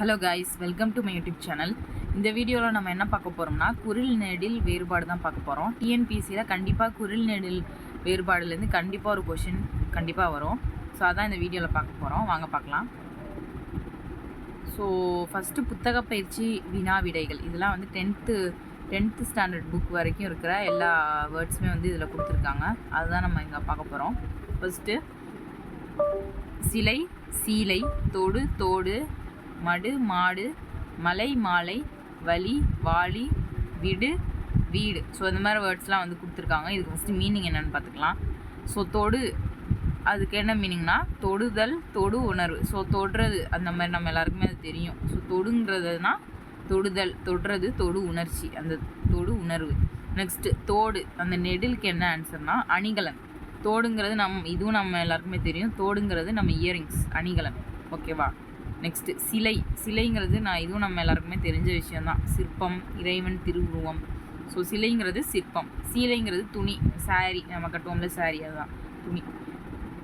Hello guys welcome to my YouTube channel இந்த வீடியோவில் நம்ம என்ன பார்க்க போகிறோம்னா குரில் நெடில் வேறுபாடு தான் பார்க்க போகிறோம் டிஎன்பிசியில் கண்டிப்பாக குரில் நெடில் வேறுபாடுலேருந்து கண்டிப்பாக ஒரு கொஷின் கண்டிப்பாக வரும். ஸோ அதான் இந்த வீடியோவில் பார்க்க போகிறோம் வாங்க பார்க்கலாம். ஸோ ஃபஸ்ட்டு புத்தக பயிற்சி வினா விடைகள். இதெல்லாம் வந்து டென்த்து டென்த்து ஸ்டாண்டர்ட் புக் வரைக்கும் இருக்கிற எல்லா வேர்ட்ஸுமே வந்து இதில் கொடுத்துருக்காங்க. அதுதான் நம்ம இங்கே பார்க்க போகிறோம் ஃபஸ்ட்டு சிலை சீலை தோடு தோடு மடு மாடு மலை மாலை வலி வாளி விடு வீடு. ஸோ இந்த மாதிரி வேர்ட்ஸ்லாம் வந்து கொடுத்துருக்காங்க. இதுக்கு ஃபஸ்ட்டு மீனிங் என்னென்னு பார்த்துக்கலாம். ஸோ தொடு. அதுக்கு என்ன மீனிங்னா தொடுதல் தொடு உணர்வு. ஸோ தொடுறது அந்த மாதிரி நம்ம எல்லாருக்குமே அது தெரியும். ஸோ தொடுங்கிறதுனா தொடுதல் தொடுறது தொடு உணர்ச்சி. அந்த தொடு உணர்வு. நெக்ஸ்ட்டு தோடு. அந்த நெடிலுக்கு என்ன ஆன்சர்னா அணிகலன். தோடுங்கிறது நம் இதுவும் நம்ம எல்லாருக்குமே தெரியும். தோடுங்கிறது நம்ம இயரிங்ஸ் அணிகலன். ஓகேவா நெக்ஸ்ட்டு சிலை சிலைங்கிறது நான் இதுவும் நம்ம எல்லாருக்குமே தெரிஞ்ச விஷயம்தான். சிற்பம் இறைவன் திருவுருவம். ஸோ சிலைங்கிறது சிற்பம். சீலைங்கிறது துணி சாரி நம்ம கட்டுவோம்ல சாரி அதுதான் துணி.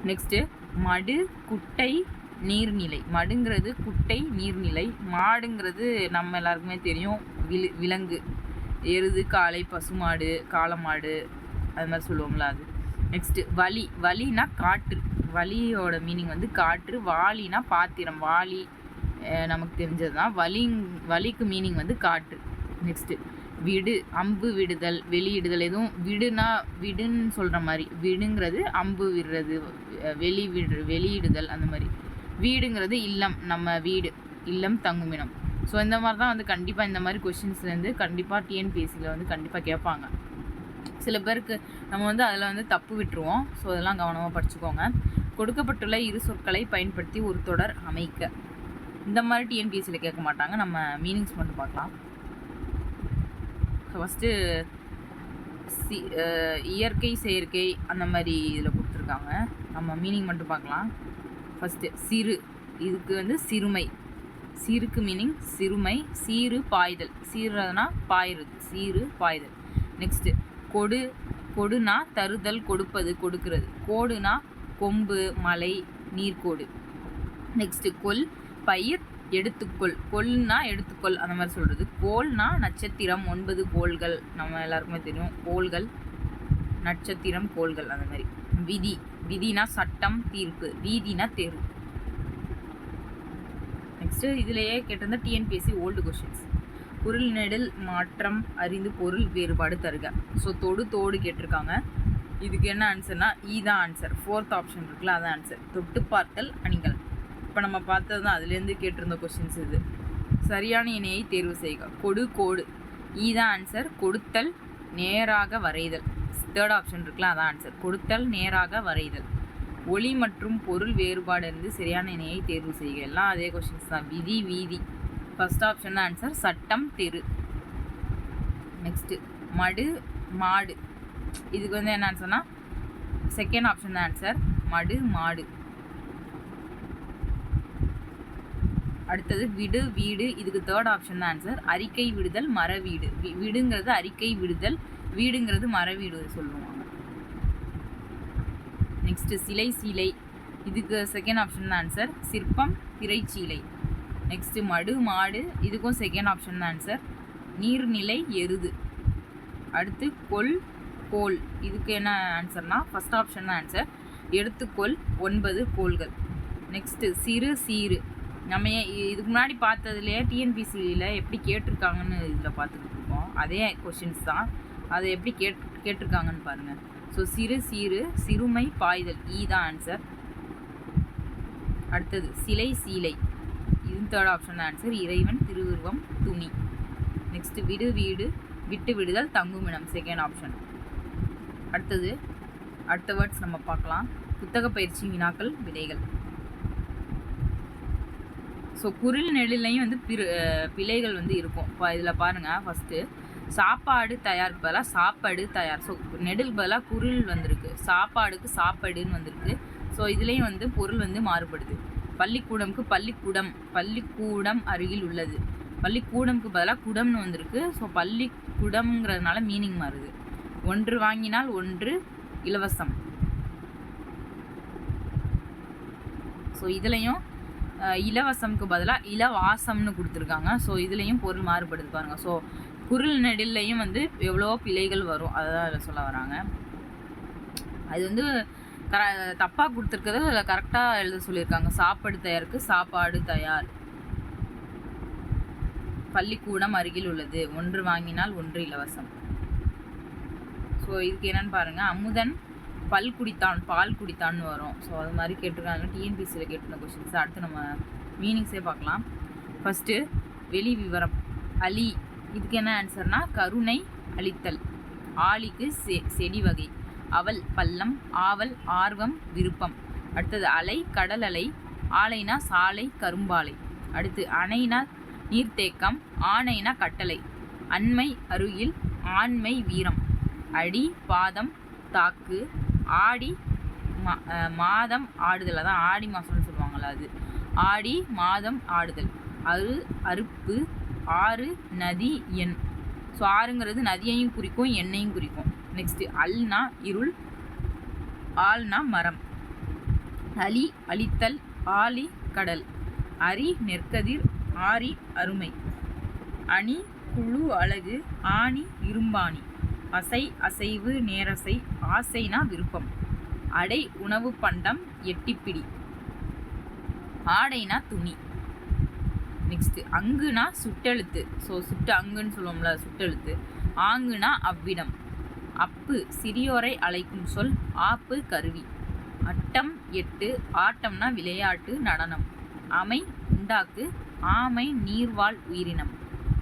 நெக்ஸ்ட்டு மடு குட்டை நீர்நிலை. மடுங்கிறது குட்டை நீர்நிலை. மாடுங்கிறது நம்ம எல்லாருக்குமே தெரியும் விலு விலங்கு. எருது காளை பசுமாடு காளமாடு அது மாதிரி சொல்லுவோம்ல அது. நெக்ஸ்ட்டு வலி. வலினா காற்று. வலியோட மீனிங் வந்து காற்று வாளினா பாத்திரம். வாளி நமக்கு தெரிஞ்சது தான் வலி வலிக்கு மீனிங் வந்து காற்று. நெக்ஸ்ட்டு விடு அம்பு விடுதல் வெளியிடுதல். எதுவும் விடுனா விடுன்னு சொல்கிற மாதிரி. விடுங்கிறது அம்பு விடுறது வெளி விடு வெளியிடுதல் அந்த மாதிரி. வீடுங்கிறது இல்லம் நம்ம வீடு. இல்லம் தங்குமிடம் ஸோ இந்த மாதிரி தான் வந்து கண்டிப்பாக இந்த மாதிரி கொஷின்ஸ்லேருந்து கண்டிப்பாக டிஎன்பிஎஸ்சியில் வந்து கண்டிப்பாக கேட்பாங்க. சில பேருக்கு நம்ம வந்து அதில் வந்து தப்பு விட்டுருவோம். ஸோ அதெல்லாம் கவனமாக படிச்சுக்கோங்க. கொடுக்கப்பட்டுள்ள இரு சொற்களை பயன்படுத்தி ஒரு தொடர் அமைக்க. இந்த மாதிரி டிஎன்பிஎஸ்சியில் கேட்க மாட்டாங்க. நம்ம மீனிங்ஸ் மட்டும் பார்க்கலாம். ஃபஸ்ட்டு சி இயற்கை செயற்கை அந்த மாதிரி இதில் கொடுத்துருக்காங்க. நம்ம மீனிங் மட்டும் பார்க்கலாம். ஃபஸ்ட்டு சிறு. இதுக்கு வந்து சிறுமை. சிறுக்கு மீனிங் சிறுமை சீரு பாய்தல். சீருறதுனா பாயிறது சீரு பாய்தல். நெக்ஸ்ட்டு கொடு. கொடுனா தருதல் கொடுப்பது கொடுக்கிறது. கோடுனா கொம்பு மலை நீர்க்கோடு. நெக்ஸ்ட்டு கொல் பயிர் எடுத்துக்கொள். கொல்னா எடுத்துக்கொள் அந்த மாதிரி சொல்கிறது கோல்னா நட்சத்திரம் ஒன்பது கோள்கள். நம்ம எல்லாருக்குமே தெரியும். கோள்கள் நட்சத்திரம் கோள்கள் அந்த மாதிரி. விதி. விதினா சட்டம் தீர்ப்பு. வீதினா தெரு நெக்ஸ்ட்டு இதுலேயே கேட்டிருந்த டிஎன்பிஎஸ்சி ஓல்டு கொஷின்ஸ் பொருள் நெடில் மாற்றம் அறிந்து பொருள் வேறுபாடு தருக. ஸோ தொடு தோடு கேட்டிருக்காங்க. இதுக்கு என்ன ஆன்சர்னா இ தான் ஆன்சர் ஃபோர்த் ஆப்ஷன் இருக்குல்ல அதான் ஆன்சர் தொட்டு பார்த்தல் அணிகள். இப்போ நம்ம பார்த்தது தான் அதுலேருந்து கேட்டிருந்த கொஷின்ஸ் இது. சரியான இணையை தேர்வு செய்க. கொடு கோடு. இ தான் ஆன்சர் கொடுத்தல் நேராக வரைதல். தேர்ட் ஆப்ஷன் இருக்குல்ல அதான் ஆன்சர் கொடுத்தல் நேராக வரைதல். ஒளி மற்றும் பொருள் வேறுபாடு இருந்து சரியான இணையை தேர்வு செய்க. எல்லாம் அதே கொஷின்ஸ் தான். விதி வீதி. ஃபஸ்ட் ஆப்ஷன் தான் ஆன்சர் சட்டம் தெரு. நெக்ஸ்ட்டு மடு மாடு. இதுக்கு வந்து என்ன ஆன்சர்னா செகண்ட் ஆப்ஷன் தான் ஆன்சர் மடு மாடு. அடுத்தது விடு வீடு இதுக்கு தேர்ட் ஆப்ஷன் தான் ஆன்சர் அறிக்கை விடுதல் மர வீடு. விடுங்கிறது அறிக்கை விடுதல் வீடுங்கிறது மர வீடு சொல்லுவாங்க. நெக்ஸ்ட் சிலை சீலை. இதுக்கு செகண்ட் ஆப்ஷன் தான் ஆன்சர் சிற்பம் திரைச்சீலை. நெக்ஸ்ட் மடு மாடு. இதுக்கும் செகண்ட் ஆப்ஷன் தான் ஆன்சர் நீர்நிலை எருது. அடுத்து கொல் கோல். இதுக்கு என்ன ஆன்சர்னா ஃபர்ஸ்ட் ஆப்ஷன் தான் ஆன்சர் எடுத்துக்கொள் ஒன்பது கோள்கள் நெக்ஸ்ட்டு சிறு சீரு நம்ம ஏன் இதுக்கு முன்னாடி பார்த்ததுலேயே டிஎன்பிசியில் எப்படி கேட்டிருக்காங்கன்னு இதில் பார்த்துக்கிட்டு இருக்கோம். அதே கொஷின்ஸ் தான். அதை எப்படி கேட் கேட்டிருக்காங்கன்னு பாருங்கள் ஸோ சிறு சீரு சிறுமை பாய்தல். ஈ தான் ஆன்சர் அடுத்தது சிலை சீலை. இது தேர்ட் ஆப்ஷன் ஆன்சர் இறைவன் திருவுருவம் துணி. நெக்ஸ்ட்டு விடு வீடு விட்டு விடுதல் தங்குமிடம். செகண்ட் ஆப்ஷன் அடுத்தது அடுத்த வேர்ட்ஸ் நம்ம பார்க்கலாம். புத்தக பயிற்சி வினாக்கள் விடைகள். ஸோ குரில் நெடிலையும் வந்து பிற பிழைகள் வந்து இருக்கும். இப்போ இதில் பாருங்கள் ஃபஸ்ட்டு சாப்பாடு தயாருக்கு பதிலாக சாப்பாடு தயார். ஸோ நெடில் பதிலாக குரில் வந்திருக்கு. சாப்பாடுக்கு சாப்பாடுன்னு வந்திருக்கு. ஸோ இதுலேயும் வந்து பொருள் வந்து மாறுபடுது. பள்ளிக்கூடம்க்கு பள்ளிக்கூடம் பள்ளிக்கூடம் அருகில் உள்ளது. பள்ளிக்கூடம்க்கு பதிலாக குடம்னு வந்திருக்கு. ஸோ பள்ளிக்கூடம்ங்கிறதுனால மீனிங் மாறுது. ஒன்று வாங்கினால் ஒன்று இலவசம். ஸோ இதுலேயும் இலவசம்க்கு பதிலாக இலவாசம்னு கொடுத்துருக்காங்க. ஸோ இதுலேயும் பொருள் மாறுபடுது பாருங்கள் ஸோ குரல் நெடில்லையும் வந்து எவ்வளோ பிழைகள் வரும். அதை தான் அதில் சொல்ல வராங்க. அது வந்து கர தப்பாக கொடுத்துருக்கிறது அதில் கரெக்டாக எழுத சொல்லியிருக்காங்க. சாப்பாடு தயாருக்கு சாப்பாடு தயார். பள்ளிக்கூடம் அருகில் உள்ளது. ஒன்று வாங்கினால் ஒன்று இலவசம். ஸோ இதுக்கு என்னன்னு பாருங்க. அமுதன் பல் குடித்தான் பால் குடித்தான்னு வரும். ஸோ அது மாதிரி கேட்டிருக்காங்க. டிஎன்பிசியில் கேட்டிருந்த கொஸ்டின்ஸ் அடுத்து நம்ம மீனிங்ஸே பார்க்கலாம். ஃபஸ்ட்டு வெளி விவரம். அலி. இதுக்கு என்ன ஆன்சர்னா கருணை அளித்தல். ஆலிக்கு செ செடி வகை. அவல் பள்ளம் ஆவல் ஆர்வம் விருப்பம். அடுத்தது அலை கடல் அலை. ஆலைனா சாலை கரும்பாலை. அடுத்து அணைனா நீர்த்தேக்கம். ஆணைனா கட்டளை. அண்மை அருகில் ஆண்மை வீரம். அடி பாதம் தாக்கு ஆடி மா- மாதம் ஆடுதல். அதான் ஆடி மாதம்னு சொல்லுவாங்கள்ல அது. ஆடி மாதம் ஆடுதல். அரு அறுப்பு ஆறு நதி எண். ஸோ ஆறுங்கிறது நதியையும் குறிக்கும் எண்ணையும் குறிக்கும். நெக்ஸ்ட்டு அல்னா இருள். ஆல்னா மரம். அலி அழித்தல். ஆலி கடல். அரி நெற்கதிர். ஆரி அருமை. அணி குழு அழகு. ஆணி இரும்பாணி. அசை அசைவு நேரசை ஆசைனா விருப்பம். அடை உணவு பண்டம் எட்டிப்பிடி. ஆடைனா துணி. நெக்ஸ்ட் அங்குனா சுட்டெழுத்து. ஸோ சுட்டு அங்குன்னு சொல்லுவோம்ல சுட்டெழுத்து. ஆங்குனா அவ்விடம். அப்பு சிறியோரை அழைக்கும் சொல் ஆப்பு கருவி. அட்டம் எட்டு ஆட்டம்னா விளையாட்டு நடனம். அமை உண்டாக்கு ஆமை நீர்வாழ் உயிரினம்.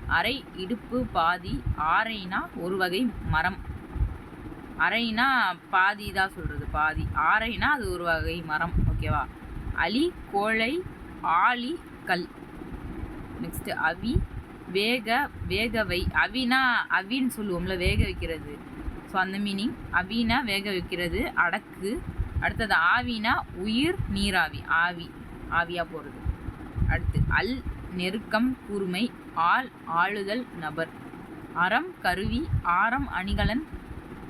அரை இடுப்பு பாதி ஆரைனா ஒரு வகை மரம். அரைனா பாதி தான் சொல்கிறது பாதி. ஆரைனா அது ஒரு வகை மரம் ஓகேவா அலி கோழை ஆலி கல். நெக்ஸ்ட் அவி வேக வேகவை. அவினா அவின்னு சொல்லுவோம்ல வேக வைக்கிறது. ஸோ அந்த மீனிங் அவினா வேக வைக்கிறது அடக்கு. அடுத்தது ஆவினா உயிர் நீராவி. ஆவி. ஆவியாக போகிறது அடுத்து அல் நெருக்கம் கூர்மை ஆள் ஆளுதல் நபர். அறம் கருவி ஆரம் அணிகலன்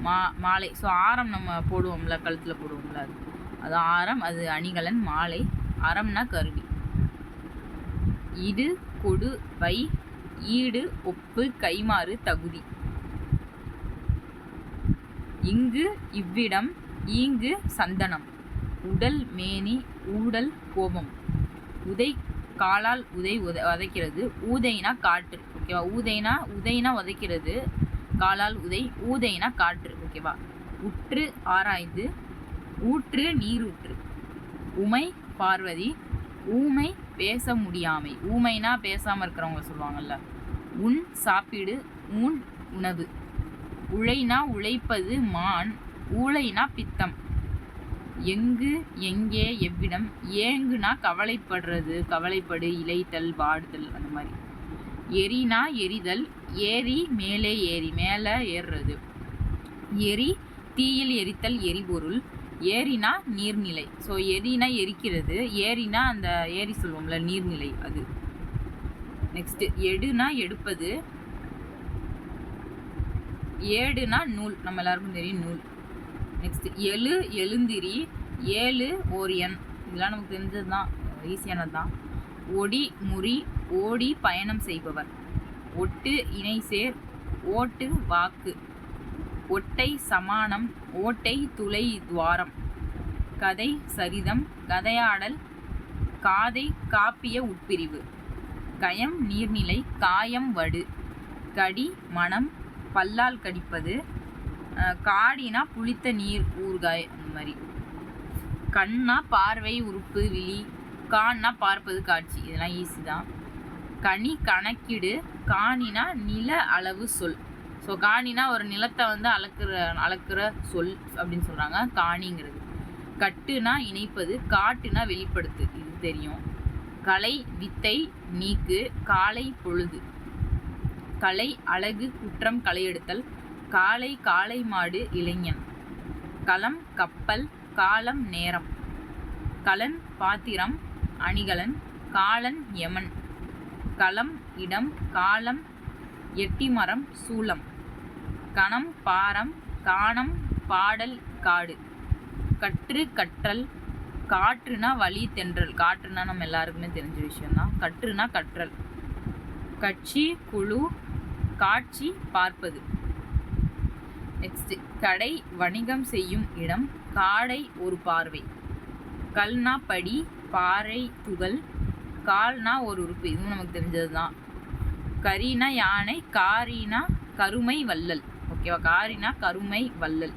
மா மாலை. ஸோ ஆரம் நம்ம போடுவோம்ல கழுத்தில் போடுவோம்ல அது. அது ஆரம் அது அணிகலன் மாலை. அறம்னா கருவி. இடு கொடு வை ஈடு ஒப்பு கைமாறு தகுதி. இங்கு இவ்விடம் ஈங்கு சந்தனம். உடல் மேனி ஊடல் கோபம். உதை காலால் உதை உத உதைக்கிறது ஊதைனா காற்று ஓகேவா ஊதைனா உதைனா உதைக்கிறது காலால் உதை ஊதைனா காற்று ஓகேவா உற்று ஆராய்ந்து ஊற்று நீரூற்று. உமை பார்வதி ஊமை பேச முடியாமை. ஊமைனா பேசாமல் இருக்கிறவங்க சொல்லுவாங்கல்ல. உன் சாப்பிடு ஊன் உணவு. உழைனா உழைப்பது மான் ஊழைனா பித்தம். எங்கு எங்கே எவ்விடம் ஏங்குனா கவலைப்படுறது கவலைப்படு இலைத்தல் வாடுதல் அந்த மாதிரி. எரினா எரிதல் ஏரி மேலே ஏறி மேலே ஏறுறது. எரி தீயில் எரித்தல் எரிபொருள் ஏரினா நீர்நிலை. ஸோ எரினா எரிக்கிறது ஏரினா அந்த ஏரி சொல்லுவோம்ல நீர்நிலை அது. நெக்ஸ்ட்டு எடுனா எடுப்பது ஏடுனா நூல். நம்ம எல்லாருக்கும் தெரியும் நூல். நெக்ஸ்ட் எழு எழுந்திரி. ஏழு ஓரியன் இதெல்லாம் நமக்கு தெரிஞ்சது தான் ஈஸியானது தான் ஒடி முறி. ஓடி பயணம் செய்பவர். ஒட்டு இணை சேர். ஓட்டு வாக்கு. ஒட்டை சமானம். ஓட்டை துளை துவாரம். கதை சரிதம். கதையாடல். காதை காப்பிய உட்பிரிவு. கயம் நீர்நிலை. காயம் வடு. கடி மனம். பல்லால் கடிப்பது. காடினா புளித்த நீர் ஊறுகாய் அந்த மாதிரி. கண்ணா பார்வை உறுப்பு விழி கான்னா பார்ப்பது காட்சி. இதெல்லாம் ஈஸி தான். கனி கணக்கிடு காணினா நில அளவு சொல். ஸோ காணினா ஒரு நிலத்தை வந்து அளக்குற அளக்குற சொல் அப்படின்னு சொல்கிறாங்க காணிங்கிறது. கட்டுனா இணைப்பது காட்டுனா வெளிப்படுத்து. இது தெரியும். கலை வித்தை நீக்கு காலை பொழுது. கலை அழகு குற்றம் களையெடுத்தல் காலை காளை மாடு இளைஞன். களம் கப்பல் காலம் நேரம். கலன் பாத்திரம் அணிகலன் காலன் யமன். களம் இடம் காலம் எட்டிமரம் சூளம் கணம் பாரம் காணம் பாடல் காடு. கற்று கற்றல் காற்றுனா வழி தென்றல். காற்றுனா நம்ம எல்லாருக்குமே தெரிஞ்ச விஷயம்தான். கற்றுனா கற்றல். கட்சி குழு காட்சி பார்ப்பது. நெக்ஸ்ட் கடை வணிகம் செய்யும் இடம் காடை ஒரு பார்வை. கல்னா படி பாறை துகள் கால்னா ஒரு உறுப்பு. இதுவும் நமக்கு தெரிஞ்சது தான் கரினா யானை காரினா கருமை வள்ளல். ஓகேவா? காரினா கருமை வள்ளல்.